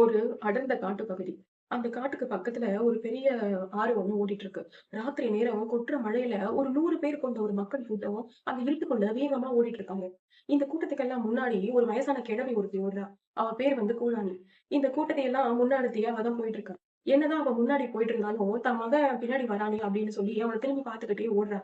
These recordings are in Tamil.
ஒரு அடர்ந்த காட்டு பகுதி. அந்த காட்டுக்கு பக்கத்துல ஒரு பெரிய ஆறு ஒண்ணு ஓடிட்டு இருக்கு. ராத்திரி நேரம் கொட்டுற மழையில ஒரு நூறு பேர் கொண்ட ஒரு மக்கள் கூட்டம் அந்த இருட்டுக்குள்ள வேகமா ஓடிட்டு இருக்காங்க. இந்த கூட்டத்துக்கெல்லாம் முன்னாடி ஒரு வயசான கிழவி ஒருத்தி ஓடுறா. அவ பேர் வந்து கூழாணி இந்த கூட்டத்தை எல்லாம் முன்னாடித்தியே அவதான் போயிட்டு இருக்கா. என்னதான் அவ முன்னாடி போயிட்டு இருந்தாலும், தன் மகன் பின்னாடி வரானே அப்படின்னு சொல்லி அவன திரும்பி பாத்துக்கிட்டே ஓடுறா.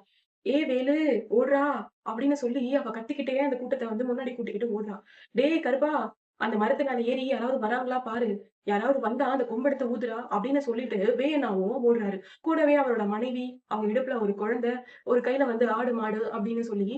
"ஏ வேலு ஓடுறா" அப்படின்னு சொல்லி அவ கத்திக்கிட்டே அந்த கூட்டத்தை வந்து முன்னாடி கூட்டிக்கிட்டு ஓடுறா. டே கருப்பா, அந்த மரத்து மேல ஏறி யாராவது வராங்களா பாரு. யாராவது வந்தா அந்த கொம்பெடுத்து ஊதுரா அப்படின்னு சொல்லிட்டு வேகனாவும் ஓடுறாரு. கூடவே அவரோட மனைவி, அவங்க இடுப்புல ஒரு குழந்தை, ஒரு கையில வந்து ஆடு, மாடு அப்படின்னு சொல்லி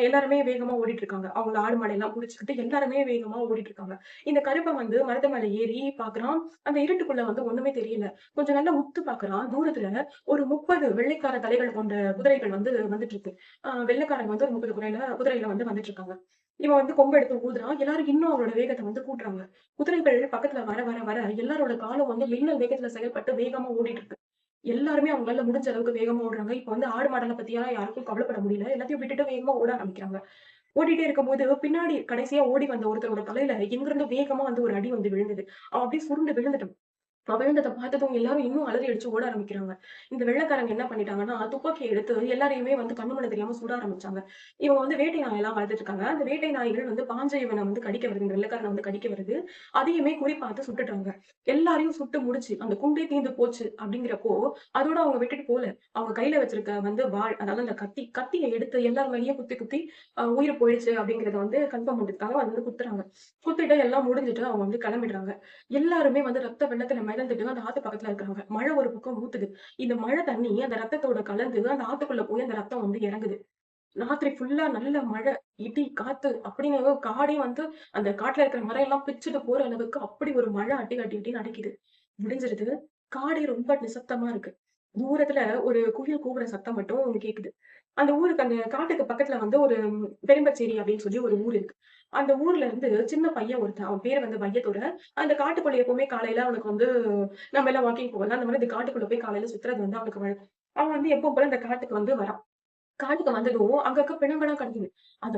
எல்லாருமே வேகமா ஓடிட்டு இருக்காங்க. அவங்கள ஆடு, மாடெல்லாம் புடிச்சுக்கிட்டு எல்லாருமே வேகமா ஓடிட்டு இருக்காங்க. இந்த கருப்பை வந்து மரத்து மேல ஏறி பாக்குறான் அந்த இருட்டுக்குள்ள வந்து ஒண்ணுமே தெரியல. கொஞ்சம் நல்லா உத்து பாக்குறான் தூரத்துல ஒரு 30 வெள்ளைக்கார தலைகள் கொண்ட குதிரைகள் வந்து வந்துட்டு இருக்கு. ஆஹ் வெள்ளைக்காரங்க வந்து ஒரு 30 குதிரையில குதிரையில வந்து வந்துட்டு இருக்காங்க. இவன் வந்து கொம்ப எடுத்து ஊதுறான். எல்லாரும் இன்னும் அவரோட வேகத்தை வந்து கூட்டுறாங்க. குதிரைகள் பக்கத்துல வர, வர, வர எல்லாரோட காலம் வந்து மின்னல் வேகத்துல செயல்பட்டு வேகமா ஓடிட்டு இருக்கு. எல்லாருமே அவங்களால முடிஞ்ச அளவுக்கு வேகமா ஓடுறாங்க. இப்ப வந்து ஆடு, மாடலை பத்தியா யாருக்கும் கவலைப்பட முடியல. எல்லாத்தையும் விட்டுட்டு வேகமா ஓட ஆரம்பிக்கிறாங்க. ஓடிட்டே இருக்கும்போது பின்னாடி கடைசியா ஓடி வந்த ஒருத்தரோட தலையில எங்கிருந்து வேகமா வந்து ஒரு அடி வந்து விழுந்தது. அவன் அப்படியே சுருண்டு விழுந்துட்டான். அவன் பார்த்ததும் எல்லாரும் இன்னும் அலறி அடிச்சு ஓட ஆரம்பிக்கிறாங்க. இந்த வெள்ளைக்காரங்க என்ன பண்ணிட்டாங்கன்னா, துப்பாக்கிய எடுத்து எல்லாரையுமே வந்து கண்ணு மண்ண தெரியாம சுட ஆரம்பிச்சாங்க. இவங்க வந்து வேட்டை நாயெல்லாம் வளர்த்துட்டு இருக்காங்க. அந்த வேட்டை நாய்கள் வந்து பாஞ்ச இவனை வந்து கடிக்க வருது. இந்த வெள்ளக்காரனை வந்து கடிக்க வருது. அதையுமே குறிப்பாத்து சுட்டுட்டாங்க. எல்லாரையும் சுட்டு முடிச்சு, அந்த குண்டே தீர்ந்து போச்சு அப்படிங்கிறப்போ, அதோட அவங்க விட்டுட்டு போல. அவங்க கையில வச்சிருக்க வந்து வாழ் அதாவது அந்த கத்தி, கத்தியை எடுத்து எல்லார் மேலயும் குத்தி, குத்தி உயிர் போயிடுச்சு அப்படிங்கறத வந்து கன்ஃபார்ம் பண்ணிருக்காங்க. அது வந்து குத்துறாங்க. குத்திட்டு எல்லாம் முடிஞ்சுட்டு அவங்க வந்து கிளம்பிடுறாங்க. எல்லாருமே வந்து ரத்த வெள்ளத்துல மிதந்துட்டு அந்த ஆத்து பக்கத்துல இருக்காங்க. மழை ஒரு பக்கம் ஊத்துது. இந்த மழை தண்ணி அந்த ரத்தத்தோட கலந்து அந்த ஆத்துக்குள்ள போய் அந்த ரத்தம் வந்து இறங்குது. ராத்திரி ஃபுல்லா நல்ல மழை, இடி, காத்து அப்படின்னு காடே வந்து அந்த காட்டுல இருக்கிற மரம் எல்லாம் பிச்சுட்டு போற அளவுக்கு அப்படி ஒரு மழை அட்டி அடி, அட்டி நடக்குது முடிஞ்சிருது காடே ரொம்ப நிசப்தமா இருக்கு. தூரத்துல ஒரு குயில் கூவுற சத்தம் மட்டும் கேக்குது. அந்த ஊருக்கு அந்த காட்டுக்கு பக்கத்துல வந்து ஒரு பெரும்பச்சேரி அப்படின்னு சொல்லி ஒரு ஊர் இருக்கு. அந்த ஊர்ல இருந்து சின்ன பையன் ஒருத்தன். அவன் பேரு வந்து பையத்தோட அந்த காட்டுக்குள்ள எப்பவுமே காலையில அவனுக்கு வந்து நம்ம எல்லாம் வாக்கிங் போகலாம் அந்த மாதிரி இந்த காட்டுக்குள்ள போய் காலையில சுத்துறது வந்து அவனுக்கு வழக்கம். அவன் வந்து எப்பவும் போல இந்த காட்டுக்கு வந்து வரான். காட்டுக்கு வந்ததும் அங்க இருக்க கிடைக்குது கிடக்குது.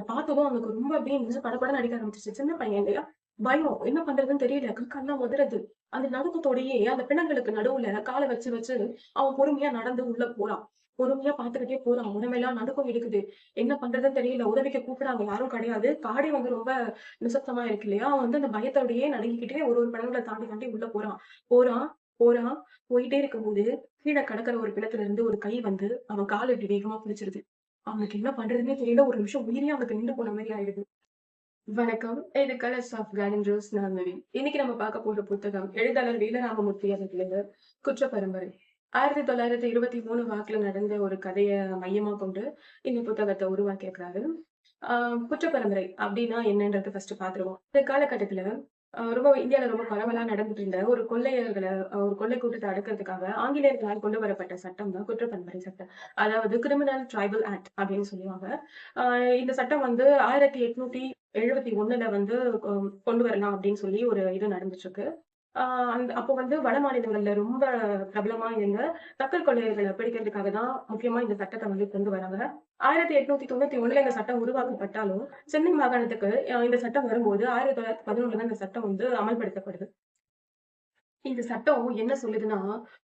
பார்த்ததும் அவனுக்கு ரொம்ப அப்படியே நினைச்சு படப்படம் நடிக்க ஆரம்பிச்சிச்சு சின்ன பையன் இல்லையா? பயம். என்ன பண்றதுன்னு தெரியல. கண்ணா உதறது அந்த நடுக்கத்தோடயே அந்த பிணங்களுக்கு நடுவுல காலை வச்சு, வச்சு அவன் பொறுமையா நடந்து உள்ள போறான். பொறுமையா பாத்துக்கிட்டே போறான். உடம்பெல்லாம் நடுக்கம் எடுக்குது. என்ன பண்றதுன்னு தெரியல. உதவிக்கு கூப்பிடாங்க யாரும் கிடையாது. காடே வந்து ரொம்ப நிசப்தமா இருக்கு இல்லையா? அவன் வந்து அந்த பயத்தோடயே நடுங்கிக்கிட்டே ஒரு, ஒரு படங்களை தாண்டி, தாண்டி உள்ள போறான். போறான், போறான். போயிட்டே இருக்கும்போது கீழே கடக்கிற ஒரு பிணத்துல இருந்து ஒரு கை வந்து அவன் கால் இப்படி வேகமா பிடிச்சிருது. அவனுக்கு என்ன பண்றதுன்னே தெரியல. ஒரு நிமிஷம் உயிரே அவனுக்கு நின்று போன மாதிரி ஆயிடுது. வணக்கம். இது கலர்ஸ் ஆஃப் கார்டன் ரோஸ் நான் இன்னைக்கு நம்ம பார்க்க போற புத்தகம் எழுத்தாளர் வீரராமமூர்த்தி அவர்களது ஆயிரத்தி தொள்ளாயிரத்தி இருபத்தி மூணு வாக்குல நடந்த ஒரு கதையை மையமா கொண்டு இந்த புத்தகத்தை உருவாக்கியிருக்கிறாரு. ஆ குற்றப்பரம்பரை அப்படின்னா என்னன்றது ஃபர்ஸ்ட் பார்த்துருவோம். இந்த காலகட்டத்துல ரொம்ப இந்தியாவில ரொம்ப பரவலா நடந்துட்டு இருந்த ஒரு கொள்ளையர்களை ஒரு கொள்ளை கூட்டத்தை அடுக்கிறதுக்காக ஆங்கிலேயர்களால் கொண்டு வரப்பட்ட சட்டம் தான் குற்றப்பரம்பரை சட்டம். அதாவது கிரிமினல் ட்ரைபல் ஆக்ட் அப்படின்னு சொல்லுவாங்க. இந்த சட்டம் வந்து 1871ல வந்து கொ கொண்டு வரலாம் அப்படின்னு சொல்லி ஒரு இது நடந்துட்டு இருக்கு. ஆஹ் அந்த அப்போ வந்து வட மாநிலங்கள்ல ரொம்ப பிரபலமா இருந்த தக்கல் கொள்ளையர்களை பிடிக்கிறதுக்காக தான் முக்கியமா இந்த சட்டத்தை வந்து கொண்டு வராங்க. 1891ல இந்த சட்டம் உருவாக்கப்பட்டாலும், சென்னை மாகாணத்துக்கு இந்த சட்டம் வரும்போது ஆயிரத்தி தொள்ளாயிரத்தி பதினொன்றுல இந்த சட்டம் வந்து அமல்படுத்தப்படுது. இந்த சட்டம் என்ன சொல்லுதுன்னா,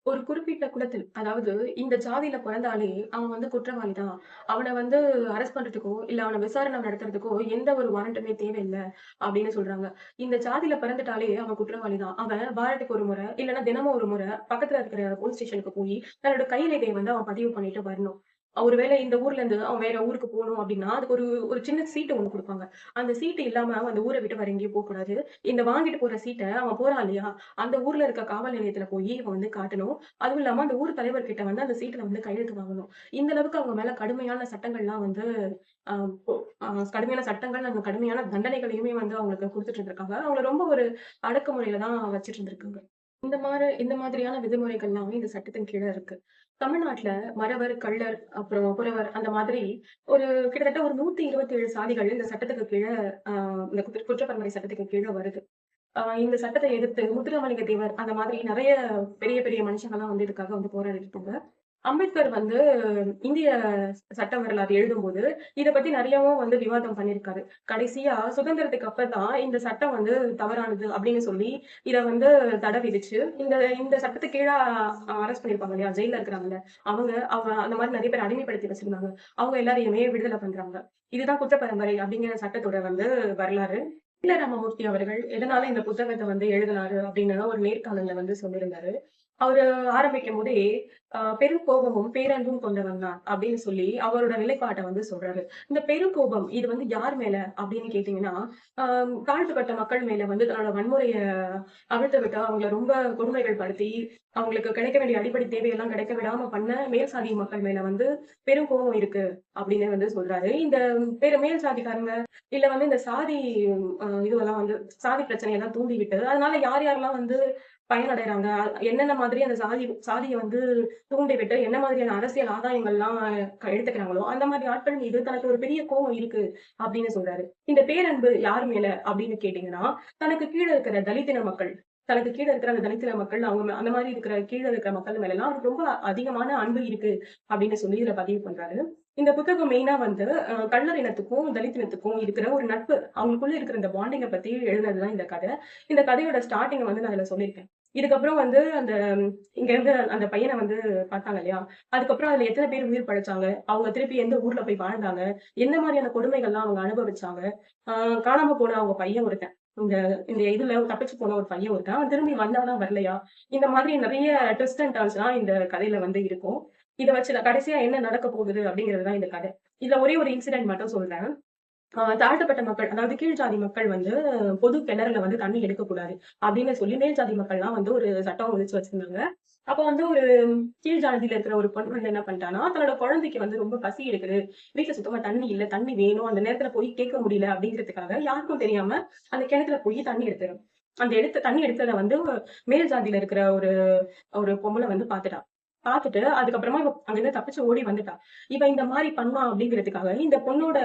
ஒரு குறிப்பிட்ட குலத்தில், அதாவது இந்த ஜாதியில பிறந்தாலே அவன் வந்து குற்றவாளி தான். அவன வந்து அரெஸ்ட் பண்றதுக்கோ, இல்ல அவன விசாரணை நடத்துறதுக்கோ எந்த ஒரு வாரண்டுமே தேவையில்ல அப்படின்னு சொல்றாங்க. இந்த ஜாதியில பிறந்துட்டாலே அவன் குற்றவாளி தான். அவன் வாரத்துக்கு ஒரு முறை, இல்லைன்னா தினமும் ஒரு முறை பக்கத்துல இருக்கிற போலீஸ் ஸ்டேஷனுக்கு போய் தன்னோட கைரேகைய வந்து அவன் பதிவு பண்ணிட்டு வரணும். ஒருவேளை இந்த ஊர்ல இருந்து அவன் வேற ஊருக்கு போகணும் அப்படின்னா, அதுக்கு ஒரு ஒரு சின்ன சீட்டு ஒண்ணு குடுப்பாங்க. அந்த சீட்டு இல்லாம அவன் அந்த ஊரை விட்டு வேற எங்கேயும் போக்கூடாது. இந்த வாங்கிட்டு போற சீட்டை அவன் போறான் இல்லையா? அந்த ஊர்ல இருக்க காவல் நிலையத்துல போய் இவன் வந்து காட்டணும். அதுவும் இல்லாம அந்த ஊர் தலைவர்கிட்ட வந்து அந்த சீட்ல வந்து கையெழுத்து வாங்கணும். இந்த அளவுக்கு அவங்க மேல கடுமையான சட்டங்கள்லாம் வந்து கடுமையான சட்டங்கள், அந்த கடுமையான தண்டனைகளையுமே வந்து அவங்களுக்கு குடுத்துட்டு இருந்திருக்காங்க. அவங்கள ரொம்ப ஒரு அடக்குமுறையில தான் வச்சுட்டு இருந்திருக்காங்க. இந்த மாதிரி இந்த மாதிரியான விதிமுறைகள்லாம் இந்த சட்டத்தின் கீழே இருக்கு. தமிழ்நாட்டுல மறவர், கள்ளர், அப்புறம் புறவர் அந்த மாதிரி ஒரு கிட்டத்தட்ட ஒரு 127 சாதிகள் இந்த சட்டத்துக்கு கீழ ஆஹ் இந்த குற்றப்பரம்பரை சட்டத்துக்கு கீழே வருது. ஆஹ் இந்த சட்டத்தை எதிர்த்து முத்துராமலிங்க தேவர் அந்த மாதிரி நிறைய பெரிய, பெரிய மனுஷங்கள்லாம் வந்து இதுக்காக வந்து போராடிட்டு இருக்காங்க. அம்பேத்கர் வந்து இந்திய சட்ட வரலாறு எழுதும்போது இத பத்தி நிறையவும் வந்து விவாதம் பண்ணியிருக்காரு. கடைசியா சுதந்திரத்துக்கு அப்பதான் இந்த சட்டம் வந்து தவறானது அப்படின்னு சொல்லி, இதை வந்து தடை விதிச்சு, இந்த இந்த சட்டத்துக்கு கீழே அரெஸ்ட் பண்ணியிருப்பாங்க இல்லையா? ஜெயில இருக்கிறாங்கல்ல, அவங்க அவங்க அந்த மாதிரி நிறைய பேர் அடிமைப்படுத்தி வச்சிருந்தாங்க. அவங்க எல்லாரையுமே விடுதலை பண்றாங்க. இதுதான் குற்ற பரம்பரை அப்படிங்கிற சட்டத்தோட வந்து வரலாறு. இல்ல ராமமூர்த்தி அவர்கள் எதனால இந்த புத்தகத்தை வந்து எழுதினாரு அப்படின்னு ஒரு நேர்காணல்ல வந்து சொல்லியிருந்தாரு. அவரு ஆரம்பிக்கும்போதே, பெரும் கோபமும் பேரன்பும் கொண்டவன் தான் அப்படின்னு சொல்லி அவரோட நிலைப்பாட்ட வந்து சொல்றாரு. இந்த பெருங்கோபம் இது வந்து யார் மேல அப்படின்னு கேட்டீங்கன்னா, அ தாழ்த்தப்பட்ட மக்கள் மேல வந்து தன்னோட வன்முறைய அவிழ்த்து விட்டு, அவங்கள ரொம்ப கொடுமைகள் படுத்தி, அவங்களுக்கு கிடைக்க வேண்டிய அடிப்படை தேவையெல்லாம் கிடைக்க விடாம பண்ண மேல் சாதி மக்கள் மேல வந்து பெரும் கோபம் இருக்கு அப்படின்னு வந்து சொல்றாரு. இந்த பெரு மேல் சாதிக்காரங்க, இல்ல வந்து இந்த சாதி இதுவெல்லாம் வந்து சாதி பிரச்சனையெல்லாம் தூண்டிவிட்டு, அதனால யார் யாரெல்லாம் வந்து பயனடைறாங்க. என்னென்ன மாதிரி அந்த சாதி சாதியை வந்து தூண்டிவிட்டு, என்ன மாதிரியான அரசியல் ஆதாயங்கள்லாம் எடுத்துக்கிறாங்களோ, அந்த மாதிரி ஆட்கள் மீது தனக்கு ஒரு பெரிய கோபம் இருக்கு அப்படின்னு சொல்றாரு. இந்த பேரன்பு யார் மேல அப்படின்னு கேட்டீங்கன்னா, தனக்கு கீழ இருக்கிற தலித்தின மக்கள், தனக்கு கீழ இருக்கிற அந்த தலித்தின மக்கள், அவங்க அந்த மாதிரி இருக்கிற கீழ இருக்கிற மக்கள் மேலலாம் அவருக்கு ரொம்ப அதிகமான அன்பு இருக்கு அப்படின்னு சொல்லி இதுல பதிவு பண்றாரு. இந்த புத்தகம் மெயினா வந்து கள்ளர் இனத்துக்கும், தலித் இனத்துக்கும் இருக்கிற ஒரு நட்பு, அவங்களுக்குள்ள இருக்கிற இந்த பாண்டிங்கை பத்தி எழுதினது தான் இந்த கதை. இந்த கதையோட ஸ்டார்டிங்கை வந்து நான் அதில் சொல்லியிருக்கேன். இதுக்கப்புறம் வந்து அந்த இங்கேருந்து அந்த பையனை வந்து பார்த்தாங்க இல்லையா? அதுக்கப்புறம் அதுல எத்தனை பேர் உயிர் பழைச்சாங்க அவங்க திருப்பி எந்த ஊர்ல போய் வாழ்ந்தாங்க? எந்த மாதிரியான கொடுமைகள்லாம் அவங்க அனுபவிச்சாங்க? ஆஹ் காணாம போன அவங்க பையன் ஒருத்தன். இந்த இந்த இதுல தப்பிச்சு போன ஒரு பையன் ஒருத்தன். அவன் திரும்பி வந்தானா? வரலையா? இந்த மாதிரி நிறைய ட்விஸ்ட் அண்ட் டர்ன்ஸ்லாம் இந்த கதையில வந்து இருக்கும். இதை வச்சு நான் கடைசியா என்ன நடக்க போகுது அப்படிங்கிறது தான் இந்த கதை. இதுல ஒரே ஒரு இன்சிடென்ட் மட்டும் சொல்றேன். தாழ்த்தப்பட்ட மக்கள், அதாவது கீழ் ஜாதி மக்கள் வந்து பொது கிணறுல வந்து தண்ணி எடுக்கக்கூடாது அப்படின்னு சொல்லி மேல் ஜாதி மக்கள்லாம் வந்து ஒரு சட்டம் விதிச்சு வச்சிருந்தாங்க. அப்ப வந்து ஒரு கீழ் ஜாதியில இருக்கிற ஒரு பொண்ணு வந்து என்ன பண்ணிட்டான்னா, தன்னோட குழந்தைக்கு வந்து ரொம்ப பசி எடுக்குது. வீட்டுல சுத்தமா தண்ணி இல்ல, தண்ணி வேணும். அந்த நேரத்துல போய் கேட்க முடியல அப்படிங்கிறதுக்காக யாருக்கும் தெரியாம அந்த கிணத்துல போய் தண்ணி எடுத்துரும் அந்த எடுத்த தண்ணி எடுத்ததை வந்து மேல் ஜாதியில இருக்கிற ஒரு ஒரு பொம்பளை வந்து பாத்துட்டான் பார்த்துட்டு அதுக்கப்புறமா இவ அங்கிருந்து தப்பிச்சு ஓடி வந்துட்டா. இவ இந்த மாதிரி பண்ணா அப்படிங்கிறதுக்காக இந்த பொண்ணோட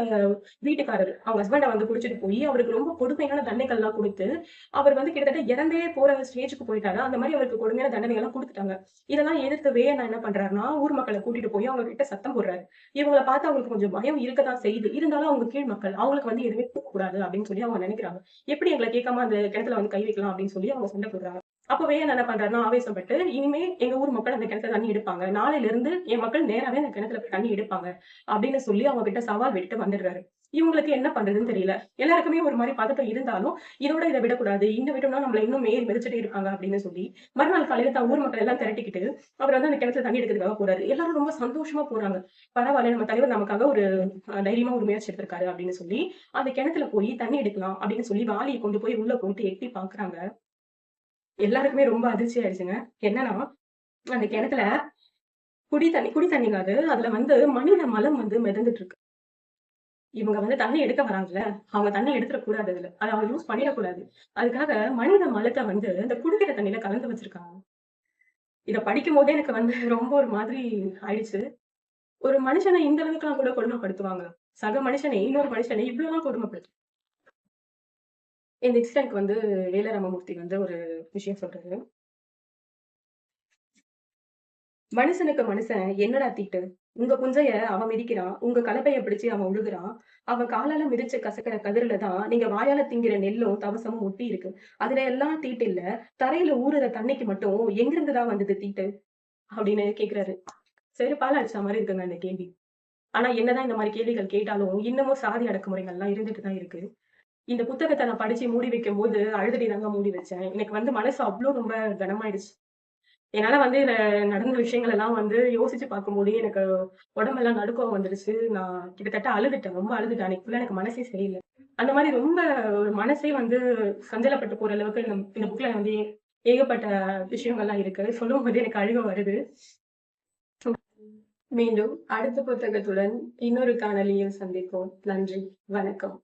வீட்டுக்காரர் அவங்க ஹஸ்பண்ட வந்து குடிச்சிட்டு போயி அவருக்கு ரொம்ப கொடுமையான தண்டனைகள்லாம் குடுத்து, அவர் வந்து கிட்டத்தட்ட இறந்தே போற ஸ்டேஜ்க்கு போயிட்டாரு. அந்த மாதிரி அவருக்கு கொடுமையான தண்டனைகள்லாம் குடுத்துட்டாங்க. இதெல்லாம் எதிர்த்து வேணா என்ன பண்றாருன்னா, ஊர் மக்களை கூட்டிட்டு போய் அவங்க கிட்ட சத்தம் போடுறாரு. இவங்கள பார்த்து அவங்களுக்கு கொஞ்சம் பயம் இருக்கதான் செய்யுது. இருந்தாலும் அவங்க கீழ் மக்கள். அவங்களுக்கு வந்து எதுவுமே கூடாது அப்படின்னு சொல்லி அவங்க நினைக்கிறாங்க எப்படி எங்களை கேட்காம அந்த கிணத்துல வந்து கை வைக்கலாம் அப்படின்னு சொல்லி அவங்க சண்டை போடுறாங்க. அப்பவே என்ன பண்றாருன்னா, ஆவேசப்பட்டு, "இனிமே எங்க ஊர் மக்கள் அந்த கிணத்துல தண்ணி எடுப்பாங்க. நாளையில இருந்து என் மக்கள் நேராவே அந்த கிணத்துல போய் தண்ணி எடுப்பாங்க." அப்படின்னு சொல்லி அவங்க கிட்ட சவால் விட்டு வந்துடுறாரு. இவங்களுக்கு என்ன பண்றதுன்னு தெரியல. எல்லாருக்குமே ஒரு மாதிரி பதட்டம் இருந்தாலும், இதோட இத விடக்கூடாது. இந்த விட்டோம்னா நம்மள இன்னும் மேல் மிதிச்சுட்டே இருப்பாங்க அப்படின்னு சொல்லி, மறுநாள் காலையில தான் ஊர் மக்கள் எல்லாம் திரட்டிக்கிட்டு, அவர் வந்து அந்த கிணத்துல தண்ணி எடுக்கிறதுக்காக போறாரு. எல்லாரும் ரொம்ப சந்தோஷமா போறாங்க. பரவாயில்ல நம்ம தலைவர் நமக்காக ஒரு தைரியமா ஒரு முயற்சி எடுத்திருக்காரு அப்படின்னு சொல்லி, அந்த கிணத்துல போய் தண்ணி எடுக்கலாம் அப்படின்னு சொல்லி வாளியை கொண்டு போய் உள்ள போட்டு எட்டி பாக்குறாங்க எல்லாருக்குமே ரொம்ப அதிர்ச்சி ஆயிடுச்சுங்க. என்னன்னா, அந்த கிணத்துல குடி தண்ணி குடி தண்ணீங்க அது. அதுல வந்து மனித மலம் வந்து மிதந்துட்டு இருக்கு. இவங்க வந்து தண்ணி எடுக்க வராங்கல்ல, அவங்க தண்ணி எடுத்துடக்கூடாது அதுல. அத அவங்க யூஸ் பண்ணிடக்கூடாது. அதுக்காக மனித மலத்தை வந்து இந்த குடிக்கிற தண்ணியில கலந்து வச்சிருக்காங்க. இத படிக்கும்போதே எனக்கு வந்து ரொம்ப ஒரு மாதிரி ஆயிடுச்சு. ஒரு மனுஷனை இந்த அளவுக்குலாம் கூட கொடுமைப்படுத்துவாங்க சக மனுஷனை, இன்னொரு மனுஷனை இவ்வளோலாம் கொடுமைப்படுத்து இந்த இன்சிடென்ட் வந்து வேல ராமமூர்த்தி வந்து ஒரு விஷயம் சொல்றாரு. "மனுஷனுக்கு மனுஷன் என்னடா தீட்டு? உங்க புஞ்சைய அவன் மிதிக்கிறான். உங்க கலப்பைய பிடிச்சு அவன் உழுகுறான். அவன் காலால மிதிச்சு கசக்கிற கதிரில தான் நீங்க வாயால திங்கிற நெல்லும், தவசமும் ஒட்டி இருக்கு. அதுல எல்லாம் தீட்டு இல்ல. தரையில ஊறுற தண்ணிக்கு மட்டும் எங்கிருந்துதான் வந்தது தீட்டு?" அப்படின்னு கேட்குறாரு சரி பால அடிச்ச மாதிரி இருக்குங்க அந்த கேள்வி. ஆனா என்னதான் இந்த மாதிரி கேள்விகள் கேட்டாலும், இன்னமும் சாதி அடக்குமுறைகள்லாம் இருந்துட்டு தான் இருக்கு. இந்த புத்தகத்தை நான் படிச்சு மூடி வைக்கும்போது, அழுதுடி தாங்க மூடி வச்சேன். எனக்கு வந்து மனசு அவ்வளோ ரொம்ப கனமாயிடுச்சு. என்னால வந்து நடந்த விஷயங்கள் எல்லாம் வந்து யோசிச்சு பார்க்கும்போதே எனக்கு உடம்பெல்லாம் நடுக்கம் வந்துடுச்சு நான் கிட்டத்தட்ட அழுதுட்டேன். ரொம்ப அழுதுட்டேன். அன்னைக்கு எனக்கு மனசே சரியில்லை அந்த மாதிரி ரொம்ப ஒரு மனசே வந்து சஞ்சலப்பட்டு போற அளவுக்கு இந்த இந்த புக்ல வந்து ஏகப்பட்ட விஷயங்கள்லாம் இருக்கு. சொல்லும்போது எனக்கு அழுக வருது. மீண்டும் அடுத்த புத்தகத்துடன் இன்னொரு காணொலியில் சந்திப்போம். நன்றி. வணக்கம்.